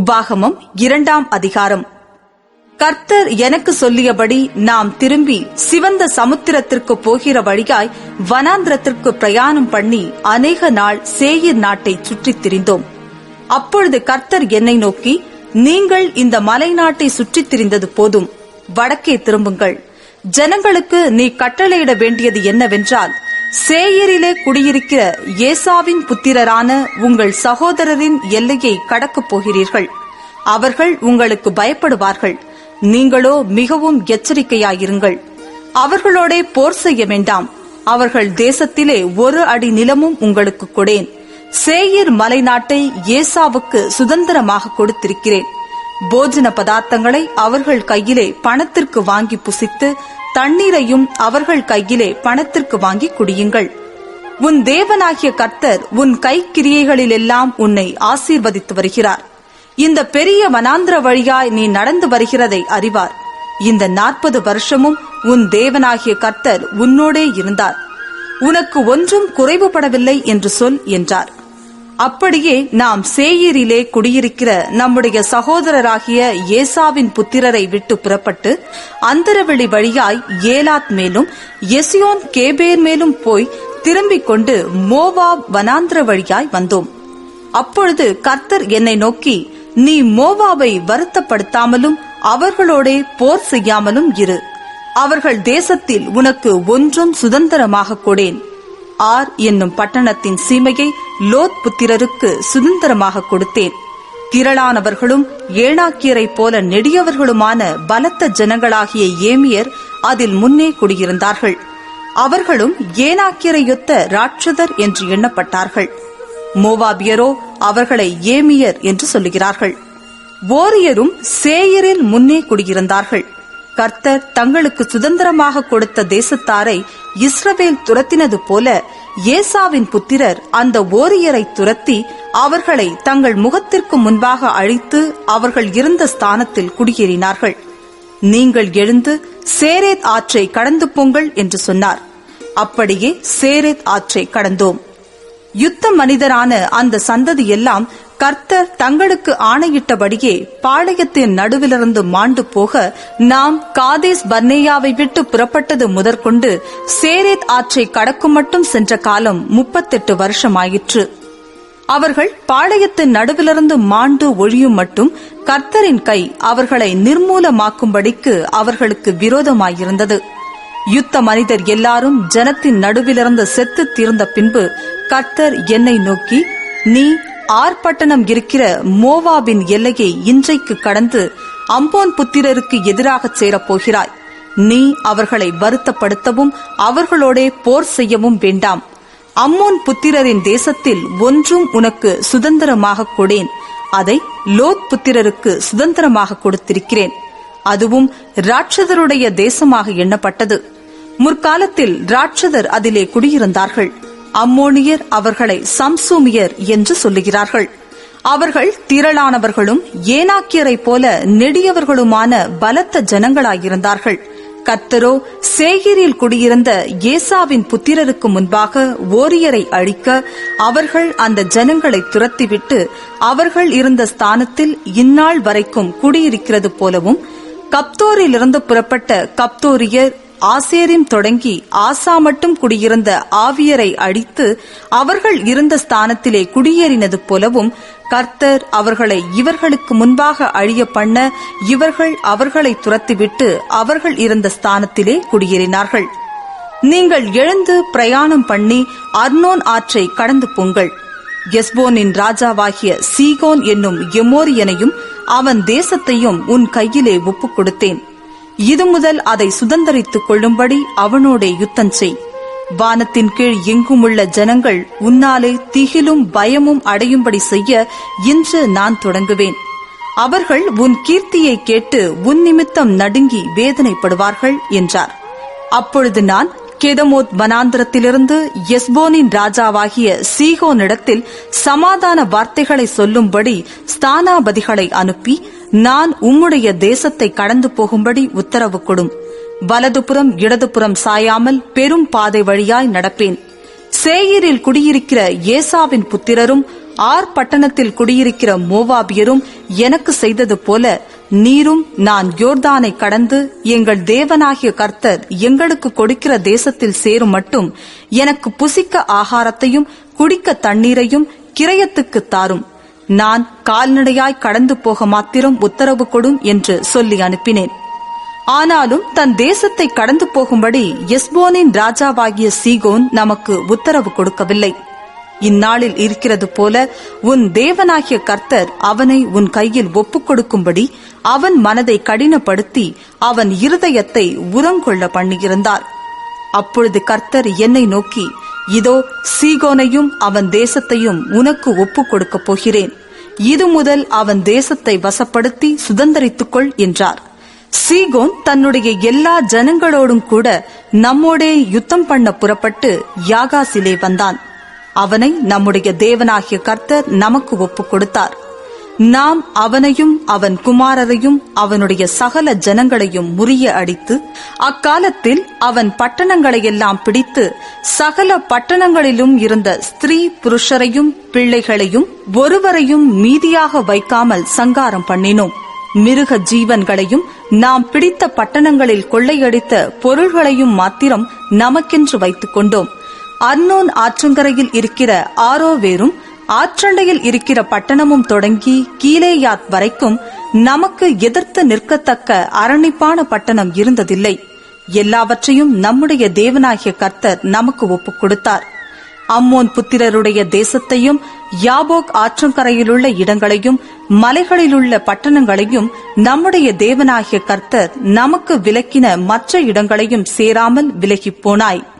உபாகமம் இரண்டாம் அதிகாரம். கர்த்தர் எனக்கு சொல்லியபடி நாம் திரும்பி சிவந்த சமுத்திரத்திற்கு போகிற வழியாய் வனாந்திரத்திற்கு பிரயாணம் பண்ணி அநேக நாள் சேயிர் நாட்டை சுற்றித் திரிந்தோம். அப்பொழுது கர்த்தர் என்னை நோக்கி நீங்கள் இந்த மலை நாட்டை சுற்றித் திரிந்தது போதும். வடக்கே திரும்புங்கள். ஜனங்களுக்கு நீ கட்டளையிட வேண்டியது என்னவென்றால் சேயரிலே குடியிருக்கிற ஏசாவின் புத்திரரான உங்கள் சகோதரரின் எல்லையை கடக்கப் போகிறீர்கள். அவர்கள் உங்களுக்கு பயப்படுவார்கள். நீங்களோ மிகவும் எச்சரிக்கையாயிருங்கள். அவர்களோடே போர் செய்ய வேண்டாம். அவர்கள் தேசத்திலே ஒரு அடி நிலமும் உங்களுக்கு கொடேன். சேயர் மலை நாட்டை ஏசாவுக்கு சுதந்திரமாக கொடுத்திருக்கிறேன். போஜன பதார்த்தங்களை அவர்கள் கையிலே பணத்திற்கு வாங்கி புசித்து தண்ணீரையும் அவர்கள் கையிலே பணத்திற்கு வாங்கி குடியுங்கள். உன் தேவனாகிய கர்த்தர் உன் கைக்கிரியைகளிலெல்லாம் உன்னை ஆசீர்வதித்து வருகிறார். இந்த பெரிய வனாந்திர வழியாய் நீ நடந்து வருகிறதை அறிவார். இந்த நாற்பது வருஷமும் உன் தேவனாகிய கர்த்தர் உன்னோடே இருந்தார். உனக்கு ஒன்றும் குறைவுபடவில்லை என்று சொல் என்றார். அப்படியே நாம் சேயீரிலே குடியிருக்கிற நம்முடைய சகோதரராகிய ஏசாவின் புத்திரரை விட்டு புறப்பட்டு அந்தரவெளி வழியாய் ஏலாத் மேலும் எசியோன் கேபேர் மேலும் போய் திரும்பிக் கொண்டு மோவாப் வனாந்திர வழியாய் வந்தோம். அப்பொழுது கர்த்தர் என்னை நோக்கி நீ மோவாவை வருத்தப்படுத்தாமலும் அவர்களோடே போர் செய்யாமலும் இரு. அவர்கள் தேசத்தில் உனக்கு ஒன்றும் சுதந்திரமாக கொடேன். ஆர் என்னும் பட்டணத்தின் சீமையை லோத் புத்திரருக்கு சுதந்திரமாக கொடுத்தேன். திரளானவர்களும் ஏனாக்கியரைப் போல நெடியவர்களுமான பலத்த ஜனங்களாகிய ஏமியர் அதில் முன்னே குடியிருந்தார்கள். அவர்களும் ஏனாக்கியரையொத்த ராட்சதர் என்று எண்ணப்பட்டார்கள். மோவாபியரோ அவர்களை ஏமியர் என்று சொல்லுகிறார்கள். ஓரியரும் சேயரில் முன்னே குடியிருந்தார்கள். கர்த்தர் தங்களுக்கு சுதந்திரமாக கொடுத்த தேசத்தாரை இஸ்ரவேல் துரத்தினது போல ஏசாவின் புத்திரர் அந்த ஓரியரை துரத்தி அவர்களை தங்கள் முகத்திற்கு முன்பாக அழித்து அவர்கள் இருந்த ஸ்தானத்தில் குடியேறினார்கள். நீங்கள் எழுந்து சேரேத் ஆற்றை கடந்து போங்கள் என்று சொன்னார். அப்படியே சேரேத் ஆற்றை கடந்தோம். யுத்த மனிதரான அந்த சந்ததி எல்லாம் கர்த்தர் தங்களுக்கு ஆணையிட்டபடியே பாளையத்தின் நடுவிலிருந்து மாண்டு போக நாம் காதேஸ் பர்னேயாவை விட்டு புறப்பட்டது முதற்கொண்டு சேரேத் ஆற்றை கடக்கும் மட்டும் சென்ற காலம் முப்பத்தெட்டு வருஷமாயிற்று. அவர்கள் பாளையத்தின் நடுவிலிருந்து மாண்டு ஒழியும் மட்டும் கர்த்தரின் கை அவர்களை நிர்மூலமாக்கும்படிக்கு அவர்களுக்கு விரோதமாயிருந்தது. யுத்த மனிதர் எல்லாரும் ஜனத்தின் நடுவிலிருந்து செத்து தீர்ந்த பின்பு கர்த்தர் என்னை நோக்கி நீ ஆர்பட்டணம் இருக்கிற மோவாபின் எல்லையை இன்றைக்கு கடந்து அம்போன் புத்திரருக்கு எதிராக சேரப்போகிறாய். நீ அவர்களை வருத்தப்படுத்தவும் அவர்களோடே போர் செய்யவும் வேண்டாம். அம்மோன் புத்திரரின் தேசத்தில் ஒன்றும் உனக்கு சுதந்திரமாக கொடேன். அதை லோத் புத்திரருக்கு சுதந்திரமாக கொடுத்திருக்கிறேன். அதுவும் ராட்சதருடைய தேசமாக எண்ணப்பட்டது. முற்காலத்தில் ராட்சதர் அதிலே குடியிருந்தார்கள். அம்மோனியர் அவர்களை சம்சூமியர் என்று சொல்லுகிறார்கள். அவர்கள் திரளானவர்களும் ஏனாக்கியரை போல நெடியவர்களுமான பலத்த ஜனங்களாயிருந்தார்கள். கத்தரோ சேகிரில் குடியிருந்த ஏசாவின் புத்திரருக்கு முன்பாக ஓரியரை அழிக்க அவர்கள் அந்த ஜனங்களை துரத்திவிட்டு அவர்கள் இருந்த ஸ்தானத்தில் இந்நாள் வரைக்கும் குடியிருக்கிறது போலவும் கப்தோரிலிருந்து புறப்பட்ட கப்தோரியர் ஆசேரிம் தொடங்கி ஆசா மட்டும் குடியிருந்த ஆவியரை அடித்து அவர்கள் இருந்த ஸ்தானத்திலே குடியேறினது போலவும் கர்த்தர் அவர்களை இவர்களுக்கு முன்பாக அழிய பண்ண இவர்கள் அவர்களை துரத்திவிட்டு அவர்கள் இருந்த ஸ்தானத்திலே குடியேறினார்கள். நீங்கள் எழுந்து பிரயாணம் பண்ணி அர்னோன் ஆற்றை கடந்து போங்கள். எஸ்போனின் ராஜாவாகிய சீகோன் என்னும் எமோரியனையும் அவன் தேசத்தையும் உன் கையிலே ஒப்புக் கொடுத்தேன் இது முதல் அதை சுதந்திரித்துக் கொள்ளும்படி அவனோடே யுத்தம் செய். வானத்தின் கீழ் எங்குமுள்ள ஜனங்கள் உன்னாலே திகிலும் பயமும் அடையும்படி செய்ய இன்று நான் தொடங்குவேன். அவர்கள் உன் கீர்த்தியை கேட்டு உன் நிமித்தம் நடுங்கி வேதனைப்படுவார்கள் என்றார். அப்பொழுது நான் கெதமோத் வனாந்திரத்திலிருந்து எஸ்போனின் ராஜாவாகிய சீகோனிடத்தில் சமாதான வார்த்தைகளை சொல்லும்படி ஸ்தானாபதிகளை அனுப்பி நான் உம்முடைய தேசத்தை கடந்து போகும்படி உத்தரவு கொடும். வலதுபுறம் இடதுபுறம் சாயாமல் பெரும் பாதை வழியாய் நடப்பேன். சேயீரில் குடியிருக்கிற ஏசாவின் புத்திரரும் ஆர் பட்டணத்தில் குடியிருக்கிற மோவாபியரும் எனக்கு செய்தது போல நீரும் நான் யோர்தானை கடந்து எங்கள் தேவனாகிய கர்த்தர் எங்களுக்கு கொடுக்கிற தேசத்தில் சேரும் மட்டும் எனக்கு புசிக்க ஆகாரத்தையும் குடிக்க தண்ணீரையும் கிரயத்துக்கு தாரும். நான் கால்நடையாய் கடந்து போக மாத்திரம் உத்தரவு கொடும் என்று சொல்லி அனுப்பினேன். ஆனாலும் தன் தேசத்தை கடந்து போகும்படி எஸ்போனின் ராஜாவாகிய சீகோன் நமக்கு உத்தரவு கொடுக்கவில்லை. இந்நாளில் இருக்கிறது போல உன் தேவனாகிய கர்த்தர் அவனை உன் கையில் ஒப்புக் கொடுக்கும்படி அவன் மனதை கடினப்படுத்தி அவன் இருதயத்தை உரங்கொள்ள பண்ணியிருந்தார். அப்பொழுது கர்த்தர் என்னை நோக்கி இதோ சீகோனையும் அவன் தேசத்தையும் உனக்கு ஒப்புக் கொடுக்கப் போகிறேன். இது முதல் அவன் தேசத்தை வசப்படுத்தி சுதந்தரித்துக்கொள் என்றார். சீகோன் தன்னுடைய எல்லா ஜனங்களோடும் கூட நம்மோடே யுத்தம் பண்ண புறப்பட்டு யாகாசிலே வந்தான். அவனை நம்முடைய தேவனாகிய கர்த்தர் நமக்கு ஒப்புக் கொடுத்தார் நாம் அவனையும் அவன் குமாரரையும் அவனுடைய சகல ஜனங்களையும் முறிய அடித்து அக்காலத்தில் அவன் பட்டணங்களையெல்லாம் பிடித்து சகல பட்டணங்களிலும் இருந்த ஸ்திரீ புருஷரையும் பிள்ளைகளையும் ஒருவரையும் மீதியாக வைக்காமல் சங்காரம் பண்ணினோம். மிருக ஜீவன்களையும் நாம் பிடித்த பட்டணங்களில் கொள்ளையடித்த பொருள்களையும் மாத்திரம் நமக்கென்று வைத்துக் கொண்டோம் அர்னோன் ஆற்றங்கரையில் இருக்கிற ஆரோவேரும் ஆற்றண்டையில் இருக்கிற பட்டணமும் தொடங்கி கீலேயாத் வரைக்கும் நமக்கு எதிர்த்து நிற்கத்தக்க அரணிப்பான பட்டணம் இருந்ததில்லை. எல்லாவற்றையும் நம்முடைய தேவனாகிய கர்த்தர் நமக்கு ஒப்புக் கொடுத்தார். அம்மோன் புத்திரருடைய தேசத்தையும் யாபோக் ஆற்றங்கரையிலுள்ள இடங்களையும் மலைகளிலுள்ள பட்டணங்களையும் நம்முடைய தேவனாகிய கர்த்தர் நமக்கு விலக்கின மற்ற இடங்களையும் சேராமல் விலகிப் போனாய்.